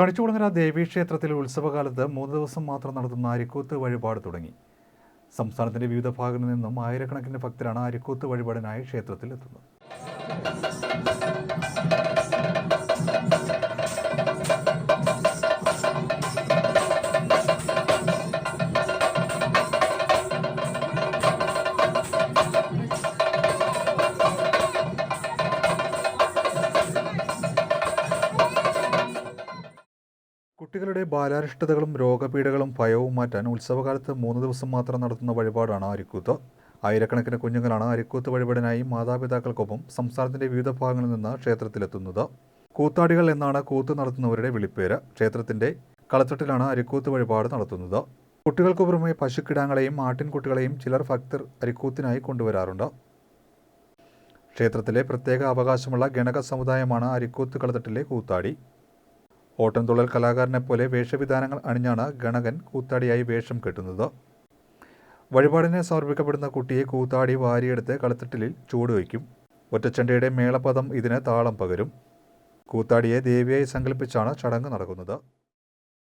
കണിച്ചുകുളങ്ങര ദേവീക്ഷേത്രത്തിൽ ഉത്സവകാലത്ത് മൂന്ന് ദിവസം മാത്രം നടത്തുന്ന അരിക്കൂത്ത് വഴിപാട് തുടങ്ങി. സംസ്ഥാനത്തിന്റെ വിവിധ ഭാഗങ്ങളിൽ നിന്നും ആയിരക്കണക്കിന് ഭക്തരാണ് അരിക്കൂത്ത് വഴിപാടിനായി ക്ഷേത്രത്തിൽ എത്തുന്നത് കുട്ടികളുടെ ബാലാരിഷ്ടതകളും രോഗപീഠകളും ഭയവും മാറ്റാൻ ഉത്സവകാലത്ത് മൂന്ന് ദിവസം മാത്രം നടത്തുന്ന വഴിപാടാണ് അരിക്കൂത്ത്. ആയിരക്കണക്കിന് കുഞ്ഞുങ്ങളാണ് അരിക്കൂത്ത് വഴിപാടിനായി മാതാപിതാക്കൾക്കൊപ്പം സംസ്ഥാനത്തിന്റെ വിവിധ ഭാഗങ്ങളിൽ നിന്ന് ക്ഷേത്രത്തിലെത്തുന്നത്. കൂത്താടികൾ എന്നാണ് കൂത്ത് നടത്തുന്നവരുടെ വിളിപ്പേര്. ക്ഷേത്രത്തിന്റെ കളത്തട്ടിലാണ് അരിക്കൂത്ത് വഴിപാട് നടത്തുന്നത്. കുട്ടികൾക്ക് പുറമെ പശുക്കിടാങ്ങളെയും ആട്ടിൻകുട്ടികളെയും ചിലർ ഭക്തർ അരിക്കൂത്തിനായി കൊണ്ടുവരാറുണ്ട്. ക്ഷേത്രത്തിലെ പ്രത്യേക അവകാശമുള്ള ഗണക സമുദായമാണ് അരിക്കൂത്ത് കളത്തട്ടിലെ കൂത്താടി. ഓട്ടംതുള്ളൽ കലാകാരനെ പോലെ വേഷവിധാനങ്ങൾ അണിഞ്ഞാണ് ഗണകൻ കൂത്താടിയായി വേഷം കെട്ടുന്നത്. വഴിപാടിനെ സമർപ്പിക്കപ്പെടുന്ന കുട്ടിയെ കൂത്താടി വാരിയെടുത്ത് കളത്തിട്ടിലിൽ ചൂടുവയ്ക്കും ഒറ്റച്ചണ്ടയുടെ മേളപദം ഇതിന് താളം പകരും. കൂത്താടിയെ ദേവിയായി സങ്കല്പിച്ചാണ് ചടങ്ങ് നടക്കുന്നത്.